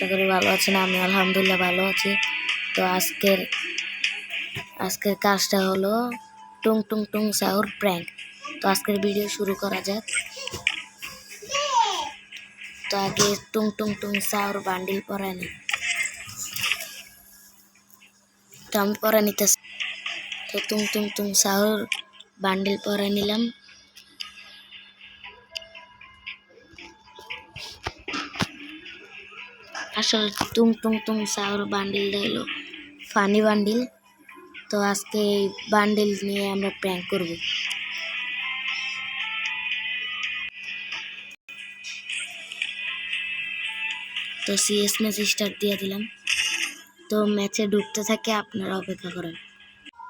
আশা করি ভালো আছেন আমি আলহামদুলিল্লাহ ভালো আছি। তো আজকের আজকের কাজটা হলো টুং টুং টুং সাউর প্র্যাঙ্ক তো আজকের ভিডিও শুরু করা যাক। তো আগে টুং টুং টুং সাউর বান্ডিল পরায় নি। তো আমি পরে নিতে তো টুং টুং টুং সাউর বান্ডিল পরে নিলাম। আসলে টুং টুং টুং সাউর বান্ডিল হলো ফানি বান্ডিল। তো আজকে এই বান্ডিল নিয়ে আমরা প্র্যাঙ্ক করব। তো সিএস ম্যাচ স্টার্ট দিয়ে দিলাম। তো ম্যাচে ঢুকতে থাকে আপনারা অপেক্ষা করেন।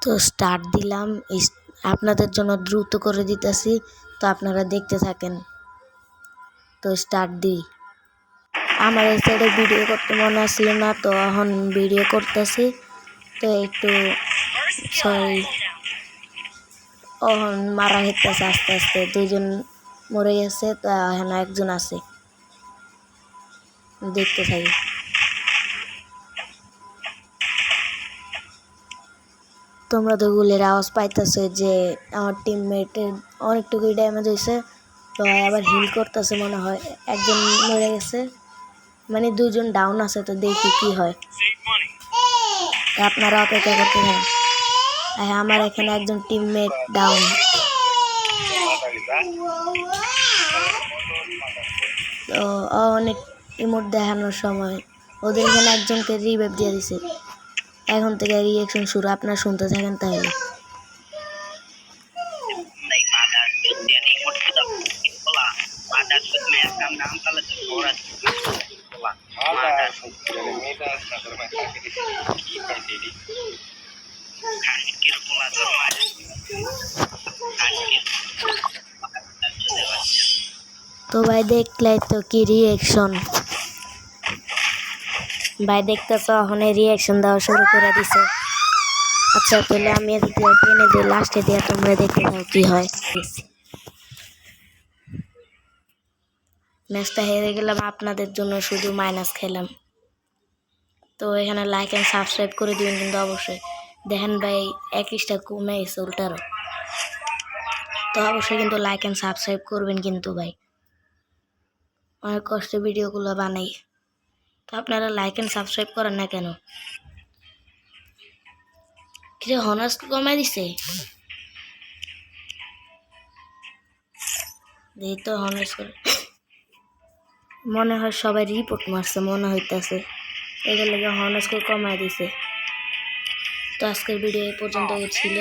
তো স্টার্ট দিলাম আপনাদের জন্য দ্রুত করে দিতেছি। তো আপনারা দেখতে থাকেন। তো স্টার্ট দিই। আমার এই সাইডে ভিডিও করতে মনে আসলো না, তো এখন ভিডিও করতেছি। তো একটু সরি এখন মারা হইতেছে আস্তে আস্তে দুজন মরে গেছে, তো এখন একজন আছে। দেখতে থাকি তোমরা তো গুলের আওয়াজ পাইতেছো যে আমার টিমমেটের অনেকটুকুই ড্যামেজ হয়েছে তো আবার হিল করতেছে মনে হয়, একজন মরে গেছে। মানে দুজন ডাউন আছে তো দেখি কি হয় আপনারা অপেক্ষা করতে থাকেন আমার এখানে একজন টিমমেট ডাউন তো অনেক ইমোট দেখানোর সময় ওদের এখানে একজনকে রিভাইভ দিয়ে দিছে এখন থেকে রিয়েকশন শুরু আপনারা শুনতে থাকেন তাহলে Tay তো ভাই দেখলে তো কি রিয়েকশন ভাই দেখতেছ এখন রিয়েকশন দেওয়া শুরু করে দিছে। আচ্ছা তাহলে আমি এদিক টেনে লাস্টে দিয়ে তোমরা দেখতে থাও কি হয়। ম্যাচটা হেরে গেলাম, আপনাদের জন্য শুধু মাইনাস খেলাম। তো এখানে লাইক অ্যান্ড সাবস্ক্রাইব করে দিবেন কিন্তু অবশ্যই। দেখেন ভাই একইশটা কমে গেছে উল্টারও। তো অবশ্যই কিন্তু লাইক অ্যান্ড সাবস্ক্রাইব করবেন কিন্তু ভাই। অনেক কষ্টে ভিডিওগুলো বানাই। তো আপনারা লাইক অ্যান্ড সাবস্ক্রাইব করেন না কেন? কিরে হনার্স কমাই দিছে? এই তো হনার্স করে মনে হয় সবাই রিপোর্ট মারছে, মনে হইতাছে। এগুলো হনার্স কমাই দিছে। তো আজকের ভিডিও এই পর্যন্ত ছিল।